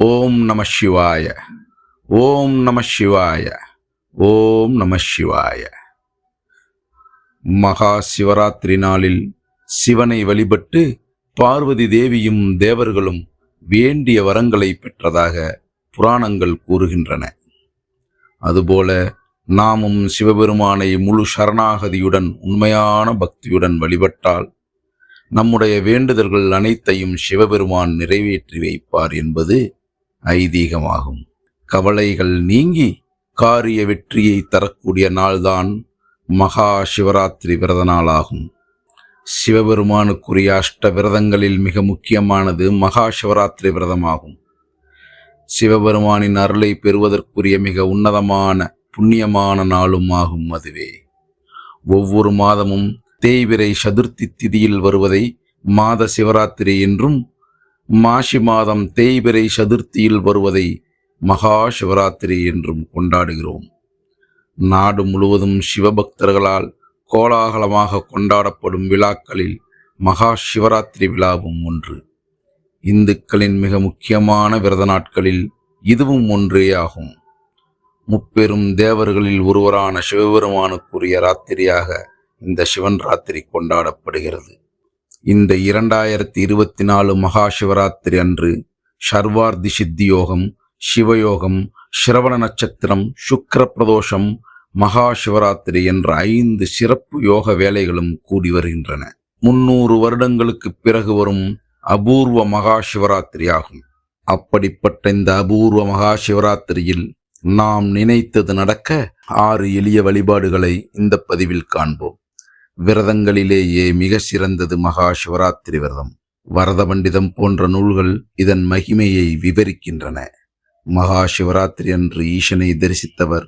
ஓம் நம சிவாய. ஓம் நம சிவாய. ஓம் நம சிவாய. மகா சிவராத்திரி நாளில் சிவனை வழிபட்டு பார்வதி தேவியும் தேவர்களும் வேண்டிய வரங்களை பெற்றதாக புராணங்கள் கூறுகின்றன. அதுபோல நாமும் சிவபெருமானை முழு சரணாகதியுடன் உண்மையான பக்தியுடன் வழிபட்டால் நம்முடைய வேண்டுதல்கள் அனைத்தையும் சிவபெருமான் நிறைவேற்றி வைப்பார் என்பது ஐதீகமாகும். கவலைகள் நீங்கி காரிய வெற்றியை தரக்கூடிய நாள்தான் மகா சிவராத்திரி விரத நாளாகும். சிவபெருமானுக்குரிய அஷ்ட விரதங்களில் மிக முக்கியமானது மகா சிவராத்திரி விரதமாகும். சிவபெருமானின் அருளை பெறுவதற்குரிய மிக உன்னதமான புண்ணியமான நாளும் ஆகும் அதுவே. ஒவ்வொரு மாதமும் தேய்விரை சதுர்த்தி திதியில் வருவதை மாத சிவராத்திரி என்றும் மாசி மாதம் தேய்பிரை சதுர்த்தியில் வருவதை மகா சிவராத்திரி என்றும் கொண்டாடுகிறோம். நாடு முழுவதும் சிவபக்தர்களால் கோலாகலமாக கொண்டாடப்படும் விழாக்களில் மகா சிவராத்திரி விழாவும் ஒன்று. இந்துக்களின் மிக முக்கியமான விரத நாட்களில் இதுவும் ஒன்றே ஆகும். முப்பெரும் தேவர்களில் ஒருவரான சிவபெருமானுக்குரிய ராத்திரியாக இந்த சிவன் ராத்திரி கொண்டாடப்படுகிறது. இந்த இரண்டாயிரத்தி இருபத்தி நாலு மகா சிவராத்திரி அன்று சர்வார்த்தி சித்தி யோகம் சிவயோகம் சிரவண நட்சத்திரம் சுக்கர பிரதோஷம் மகா சிவராத்திரி என்ற ஐந்து சிறப்பு யோக வேலைகளும் கூடி வருகின்றன. முன்னூறு வருடங்களுக்கு பிறகு வரும் அபூர்வ மகா சிவராத்திரி ஆகும். அப்படிப்பட்ட இந்த அபூர்வ மகா சிவராத்திரியில் நாம் நினைத்தது நடக்க ஆறு எளிய வழிபாடுகளை இந்த பதிவில் காண்போம். விரதங்களிலேயே மிக சிறந்தது மகா சிவராத்திரி விரதம். வரத பண்டிதம் போன்ற நூல்கள் இதன் மகிமையை விவரிக்கின்றன. மகா சிவராத்திரி அன்று ஈசனை தரிசித்தவர்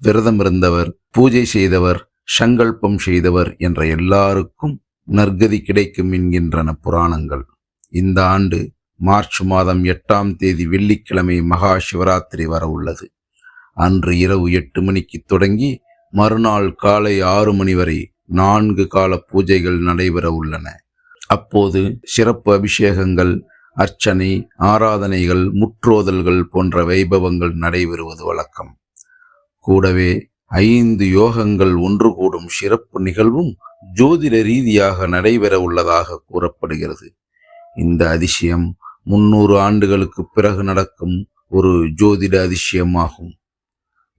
விரதம் இருந்தவர் பூஜை செய்தவர் சங்கல்பம் செய்தவர் என்ற எல்லாருக்கும் நற்கதி கிடைக்கும் என்கின்றன புராணங்கள். இந்த ஆண்டு மார்ச் மாதம் எட்டாம் தேதி வெள்ளிக்கிழமை மகா சிவராத்திரி வர உள்ளது. அன்று இரவு எட்டு மணிக்கு தொடங்கி மறுநாள் காலை ஆறு மணி வரை நான்கு கால பூஜைகள் நடைபெற உள்ளன. அப்போது சிறப்பு அபிஷேகங்கள் அர்ச்சனை ஆராதனைகள் முற்றோதல்கள் போன்ற வைபவங்கள் நடைபெறுவது வழக்கம். கூடவே ஐந்து யோகங்கள் ஒன்று கூடும் சிறப்பு நிகழ்வும் ஜோதிட ரீதியாக நடைபெற உள்ளதாக கூறப்படுகிறது. இந்த அதிசயம் முன்னூறு ஆண்டுகளுக்கு பிறகு நடக்கும் ஒரு ஜோதிட அதிசயமாகும்.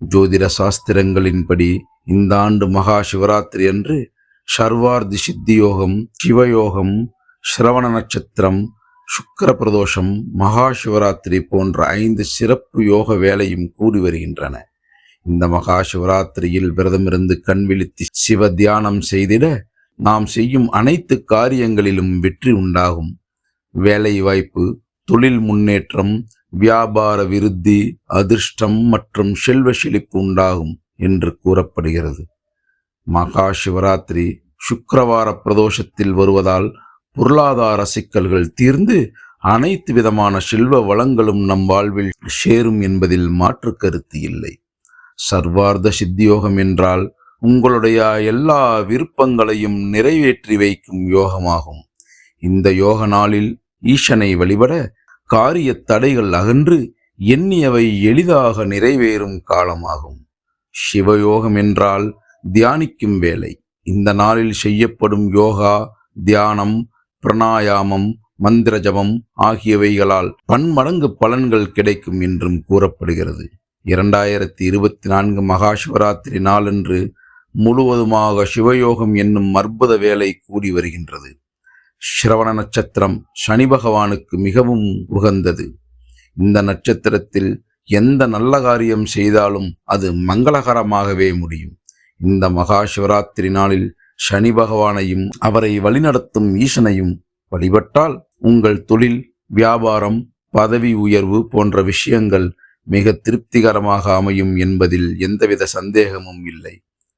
ஜோதிட சாஸ்திரங்களின்படி இந்த ஆண்டு மகா சிவராத்திரி அன்று சர்வார்த்தி சித்தியோகம் சிவயோகம் சிரவண நட்சத்திரம் சுக்கர பிரதோஷம் மகா சிவராத்திரி போன்ற ஐந்து சிறப்பு யோக வேலையும் கூடி வருகின்றன. இந்த மகா சிவராத்திரியில் விரதமிருந்து கண் விழித்து சிவ தியானம் செய்திட நாம் செய்யும் அனைத்து காரியங்களிலும் வெற்றி உண்டாகும். வேலை வாய்ப்பு தொழில் முன்னேற்றம் வியாபார விருத்தி அதிர்ஷ்டம் மற்றும் செல்வ செழிப்பு உண்டாகும். என்று கூறப்படுகிறது. மகா சிவராத்திரி சுக்கரவார பிரதோஷத்தில் வருவதால் பொருளாதார சிக்கல்கள் தீர்ந்து அனைத்து விதமான செல்வ வளங்களும் நம் வாழ்வில் சேரும் என்பதில் மாற்று கருத்து இல்லை. சர்வார்த்த சித்தியோகம் என்றால் உங்களுடைய எல்லா விருப்பங்களையும் நிறைவேற்றி வைக்கும் யோகமாகும். இந்த யோக நாளில் ஈசனை வழிபட காரிய தடைகள் அகன்று எண்ணியவை எளிதாக நிறைவேறும் காலமாகும். சிவயோகம் என்றால் தியானிக்கும் வேலை. இந்த நாளில் செய்யப்படும் யோகா தியானம் பிரணாயாமம் மந்திர ஜபம் ஆகியவைகளால் பன்மடங்கு பலன்கள் கிடைக்கும் என்றும் கூறப்படுகிறது. இரண்டாயிரத்தி இருபத்தி நான்கு மகா சிவராத்திரி நாளன்று முழுவதுமாக சிவயோகம் என்னும் அற்புத வேலை கூடி வருகின்றது. ஸ்ரவண நட்சத்திரம் சனி பகவானுக்கு மிகவும் உகந்தது. இந்த நட்சத்திரத்தில் எந்த நல்ல காரியம் செய்தாலும் அது மங்களகரமாகவே முடியும். இந்த மகா சிவராத்திரி நாளில் சனி பகவானையும் அவரை வழிநடத்தும் ஈசனையும் வழிபட்டால் உங்கள் தொழில் வியாபாரம் பதவி உயர்வு போன்ற விஷயங்கள் மிக திருப்திகரமாக அமையும் என்பதில் எந்தவித சந்தேகமும் இல்லை.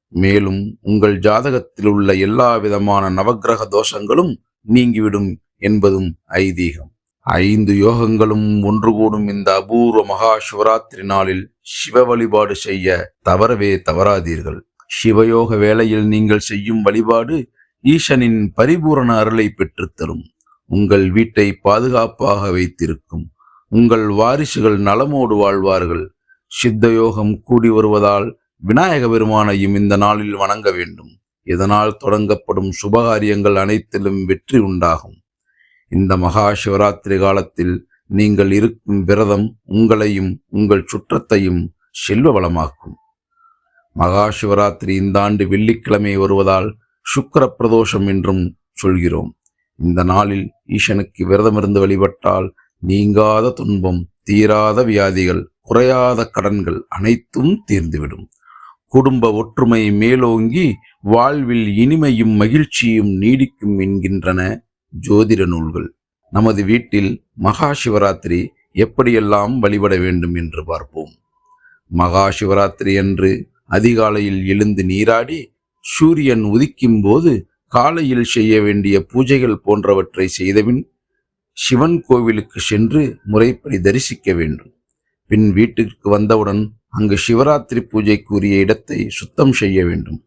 மேலும் உங்கள் ஜாதகத்தில் உள்ள எல்லா விதமான நவக்கிரக தோஷங்களும் நீங்கிவிடும் என்பதும் ஐதீகம். ஐந்து யோகங்களும் ஒன்று கூடும் இந்த அபூர்வ மகா சிவராத்திரி நாளில் சிவ வழிபாடு செய்ய தவறவே தவறாதீர்கள். சிவயோக வேளையில் நீங்கள் செய்யும் வழிபாடு ஈசனின் பரிபூரண அருளை பெற்றுத்தரும் உங்கள் வீட்டை பாதுகாப்பாக வைத்திருக்கும். உங்கள் வாரிசுகள் நலமோடு வாழ்வார்கள். சித்த யோகம் கூடி வருவதால் விநாயக பெருமானையும் இந்த நாளில் வணங்க வேண்டும். இதனால் தொடங்கப்படும் சுபகாரியங்கள் அனைத்திலும் வெற்றி உண்டாகும். இந்த மகா சிவராத்திரி காலத்தில் நீங்கள் இருக்கும் விரதம் உங்களையும் உங்கள் சுற்றத்தையும் செல்வ வளமாக்கும். மகா சிவராத்திரி இந்த ஆண்டு வெள்ளிக்கிழமை வருவதால் சுக்கிர பிரதோஷம் என்றும் சொல்கிறோம். இந்த நாளில் ஈசனுக்கு விரதமிருந்து வழிபட்டால் நீங்காத துன்பம் தீராத வியாதிகள் குறையாத கடன்கள் அனைத்தும் தீர்ந்துவிடும். குடும்ப ஒற்றுமை மேலோங்கி வாழ்வில் இனிமையும் மகிழ்ச்சியும் நீடிக்கும் என்கின்றன ஜோதிட நூல்கள். நமது வீட்டில் மகா சிவராத்திரி எப்படியெல்லாம் வழிபட வேண்டும் என்று பார்ப்போம். மகா சிவராத்திரி அன்று அதிகாலையில் எழுந்து நீராடி சூரியன் உதிக்கும் போது காலையில் செய்ய வேண்டிய பூஜைகள் போன்றவற்றை செய்தபின் சிவன் கோவிலுக்கு சென்று முறைப்படி தரிசிக்க வேண்டும். பின் வீட்டிற்கு வந்தவுடன் அங்கு சிவராத்திரி பூஜைக்குரிய இடத்தை சுத்தம் செய்ய வேண்டும்.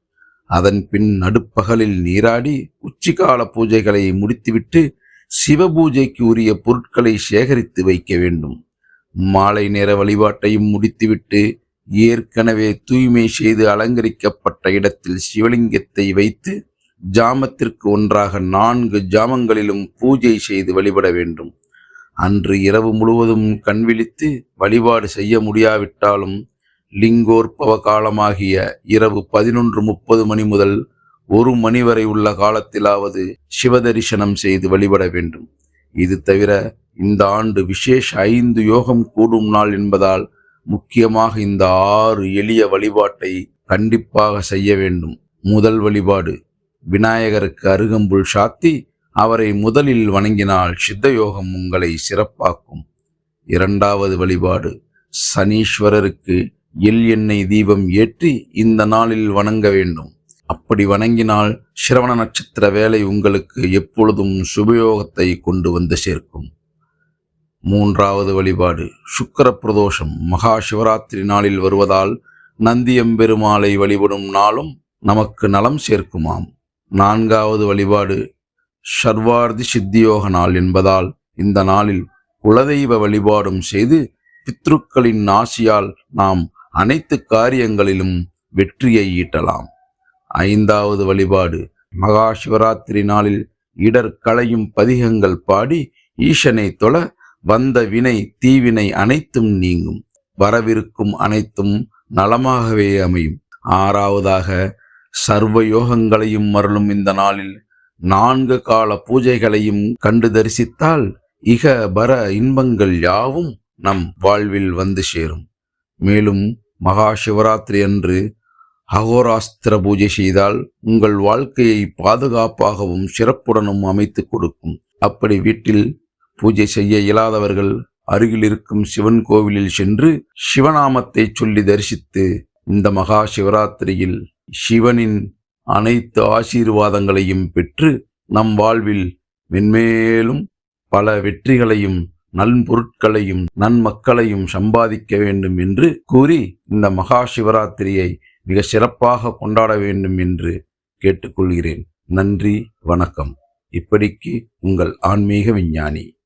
அதன் பின் நடுப்பகலில் நீராடி உச்சிகால பூஜைகளை முடித்துவிட்டு சிவ பூஜைக்கு உரிய பொருட்களை சேகரித்து வைக்க வேண்டும். மாலை நேர வழிபாட்டையும் முடித்துவிட்டு ஏற்கனவே தூய்மை செய்து அலங்கரிக்கப்பட்ட இடத்தில் சிவலிங்கத்தை வைத்து ஜாமத்திற்கு ஒன்றாக நான்கு ஜாமங்களிலும் பூஜை செய்து வழிபட வேண்டும். அன்று இரவு முழுவதும் கண்விழித்து வழிபாடு செய்ய முடியாவிட்டாலும் லிங்கோற்பவ காலமாகிய இரவு பதினொன்று முப்பது மணி முதல் ஒரு மணி வரை உள்ள காலத்திலாவது சிவதரிசனம் செய்து வழிபட வேண்டும். இது தவிர இந்த ஆண்டு விசேஷ ஐந்து யோகம் கூடும் நாள் என்பதால் முக்கியமாக இந்த ஆறு எளிய வழிபாட்டை கண்டிப்பாக செய்ய வேண்டும். முதல் வழிபாடு விநாயகருக்கு அருகம்புல் சாத்தி அவரை முதலில் வணங்கினால் சித்த யோகம் உங்களை சிறப்பாக்கும். இரண்டாவது வழிபாடு சனீஸ்வரருக்கு எல் எண்ணெய் தீபம் ஏற்றி இந்த நாளில் வணங்க வேண்டும். அப்படி வணங்கினால் சிரவண நட்சத்திர வேலை உங்களுக்கு எப்பொழுதும் சுபயோகத்தை கொண்டு வந்து சேர்க்கும். மூன்றாவது வழிபாடு சுக்கர பிரதோஷம். மகா சிவராத்திரி நாளில் வருவதால் நந்தியம்பெருமாளை வழிபடும் நாளும் நமக்கு நலம் சேர்க்குமாம். நான்காவது வழிபாடு சர்வார்த்தி சித்தியோக நாள் என்பதால் இந்த நாளில் குலதெய்வ வழிபாடும் செய்து பித்ருக்களின் ஆசியால் நாம் அனைத்து காரியங்களிலும் வெற்றியை ஈட்டலாம். ஐந்தாவது வழிபாடு. மகா சிவராத்திரி நாளில் இடர் களையும் பதிகங்கள் பாடி ஈசனை தொழ வந்த வினை தீவினை அனைத்தும் நீங்கும். வரவிருக்கும் அனைத்தும் நலமாகவே அமையும். ஆறாவதாக சர்வ யோகங்களையும் மருளும் இந்த நாளில் நான்கு கால பூஜைகளையும் கண்டு தரிசித்தால் இக பர இன்பங்கள் யாவும் நம் வாழ்வில் வந்து சேரும். மேலும் மகா சிவராத்திரி அன்று அகோராஸ்திர பூஜை செய்தால் உங்கள் வாழ்க்கையை பாதுகாப்பாகவும் சிறப்புடனும் அமைத்து கொடுக்கும். அப்படி வீட்டில் பூஜை செய்ய இயலாதவர்கள் அருகில் இருக்கும் சிவன் கோவிலில் சென்று சிவநாமத்தை சொல்லி தரிசித்து இந்த மகா சிவராத்திரியில் சிவனின் அனைத்து ஆசீர்வாதங்களையும் பெற்று நம் வாழ்வில் மென்மேலும் பல வெற்றிகளையும் நன்பொருட்களையும் நன்மக்களையும் சம்பாதிக்க வேண்டும் என்று கூறி இந்த மகா சிவராத்திரியை மிக சிறப்பாக கொண்டாட வேண்டும் என்று கேட்டுக்கொள்கிறேன். நன்றி வணக்கம். இப்படிக்கு உங்கள் ஆன்மீக விஞ்ஞானி.